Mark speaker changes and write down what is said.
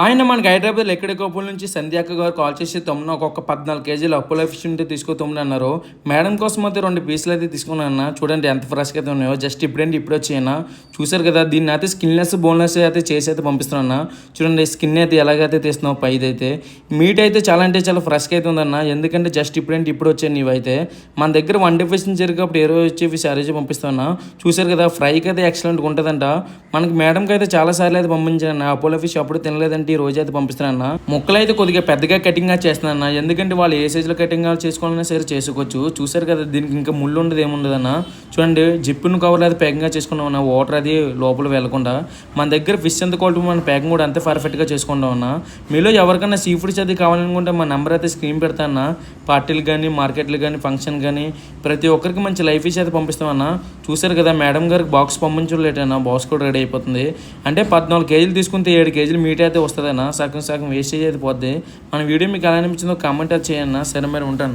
Speaker 1: ఆయన మనకి హైదరాబాద్లో ఎక్కడికోపుల నుంచి సంధ్యాక గారు కాల్ చేసి తొమ్మిది ఒక్కొక్క పద్నాలుగు కేజీలు అప్పుల ఫిష్ ఉంటే తీసుకో అన్నారు. మేడం కోసం అయితే రెండు పీసులు అయితే తీసుకున్నాను అన్న. చూడండి ఎంత ఫ్రెష్గా అయితే ఉన్నాయో. జస్ట్ ఇప్పుడేంటి ఇప్పుడు వచ్చాయన్న చూసారు కదా దీన్ని అయితే స్కిన్లెస్ బోన్లెస్ అయితే చేసి అయితే పంపిస్తున్నా చూడండి స్కిన్ అయితే ఎలాగైతే తీస్తున్నావు పైది అయితే. మీట్ అయితే చాలా అంటే చాలా ఫ్రెష్గా అయితే ఉందన్న. ఎందుకంటే జస్ట్ ఇప్పుడేంటి ఇప్పుడు వచ్చాయి నీవైతే మన దగ్గర వన్ డే ఫిష్ జరిగినప్పుడు ఏ రోజు వచ్చి సారీ పంపిస్తున్నా చూసారు కదా ఫ్రైకి అయితే ఎక్సలెంట్గా ఉంటుందంట. మనకి మేడంకి అయితే చాలా సార్లు అయితే పంపించాను అపోలో ఫిష్ అప్పుడు తినలేదంటే ఈ రోజు అయితే పంపిస్తున్నాను ముక్కలు అయితే కొద్దిగా పెద్దగా కటింగ్ చేస్తున్నాను ఎందుకంటే వాళ్ళు ఏ సైజులో కటింగ్ చేసుకోవాలన్నా సరే చేసుకోవచ్చు. చూసారు కదా దీనికి ఇంకా ముళ్ళు ఉండదు ఏముండదన్న చూడండి జిప్పును కవర్ అయితే ప్యాకింగ్గా చేసుకున్నాం అన్న. వాటర్ అది లోపల వెళ్ళకుండా. మన దగ్గర ఫిష్ ఎంత క్వాలిటీ మన ప్యాకింగ్ కూడా అంతే పర్ఫెక్ట్గా చేసుకుంటాం అన్న. మీలో ఎవరికైనా సీ ఫుడ్స్ అది కావాలనుకుంటే మా నెంబర్ అయితే స్క్రీన్ పెడతాను పార్టీలు కానీ మార్కెట్లు కానీ ఫంక్షన్ కానీ ప్రతి ఒక్కరికి మంచి లైఫ్ ఫిష్ అయితే పంపిస్తామన్నా చూసారు కదా మేడం గారికి బాక్స్ పంపించడం పంపించలేటన్నా బాక్స్ కూడా రెడీ అయిపోతుంది. అంటే పద్నాలుగు కేజీలు తీసుకుంటే ఏడు కేజీలు మీట్ అయితే వస్తుందన్న సగం సగం వేస్టేజ్ అయితే పోద్ది. మన వీడియో మీకు ఎలా అనిపించిందో కామెంట్ అది చేయన్న సరే మరి ఉంటాను.